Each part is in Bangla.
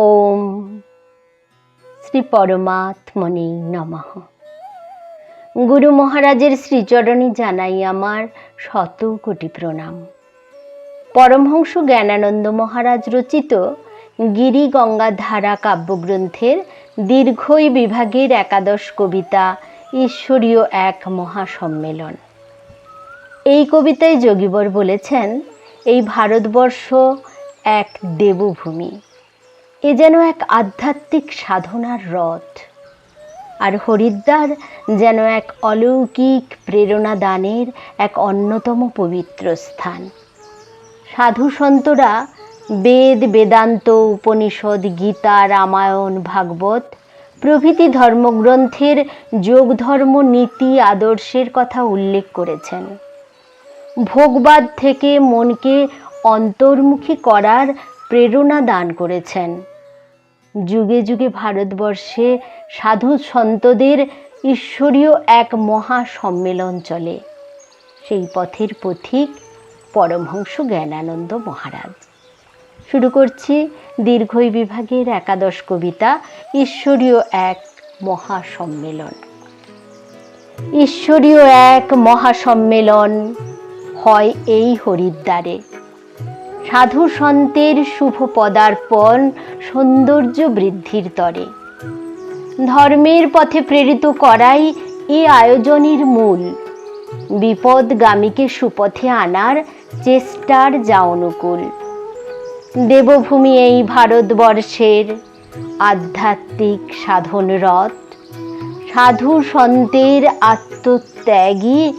ওম শ্রী পরমাত্মনে নমঃ। গুরু মহারাজের শ্রীচরণে জানাই আমার শত কোটি প্রণাম। পরমহংস জ্ঞানানন্দ মহারাজ রচিত গিরি গঙ্গাধারা কাব্যগ্রন্থের দীর্ঘই বিভাগের একাদশ কবিতা ঈশ্বরীয় এক মহাসম্মেলন। এই কবিতায় যোগীবর বলেছেন, এই ভারতবর্ষ এক দেবভূমি। এ যেন এক আধ্যাত্মিক সাধনার রথ। আর হরিদ্বার যেন এক অলৌকিক প্রেরণা দানের এক অন্যতম পবিত্র স্থান। সাধু সন্তরা বেদ, বেদান্ত, উপনিষদ, গীতা, রামায়ণ, ভাগবত প্রভৃতি ধর্মগ্রন্থের যোগধর্ম নীতি, আদর্শের কথা উল্লেখ করেছেন। ভোগবাদ থেকে মনকে অন্তর্মুখী করার প্রেরণা দান করেছেন। যুগে যুগে ভারতবর্ষে সাধু সন্তদের ঈশ্বরীয় এক মহা সম্মেলন চলে। সেই পথের পথিক পরমহংস জ্ঞানানন্দ মহারাজ। শুরু করছি দীর্ঘই বিভাগের একাদশ কবিতা, ঈশ্বরীয় এক মহা সম্মেলন ঈশ্বরীয় এক মহাসম্মেলন হয় এই হরিদ্বারে। সাধু সন্তের শুভ পদার্পণ সৌন্দর্য বৃদ্ধির তরে। ধর্মের পথে প্রেরিত করাই এ আয়োজনের মূল। বিপদগামীকে সুপথে আনার চেষ্টার যা অনুকূল। দেবভূমি এই ভারতবর্ষের আধ্যাত্মিক সাধন রথ সাধু সন্তের আত্মত্যাগী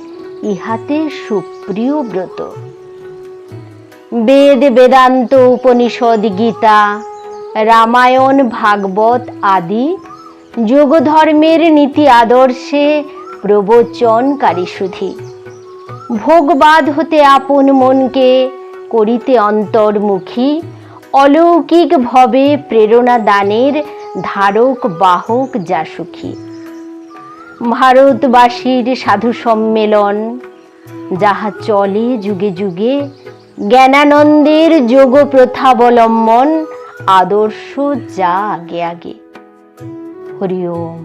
ইহাতে সুপ্রিয় ব্রত। বেদ বেদান্ত উপনিষদ গীতা রামায়ণ, ভাগবত আদি, যোগধর্মের নীতি আদর্শে প্রবচনকারী সুধি। ভোগবাদ হতে আপন মনকে করিতে অন্তর্মুখী, অলৌকিক ভবে প্রেরণা দানের ধারক বাহক যা সুখী। ভারতবাসীর সাধু সম্মেলন, যাহা চলে যুগে যুগে, জ্ঞানানন্দের যোগ প্রথাবলম্বন আদর্শ যা আগে। আগে হরি ওম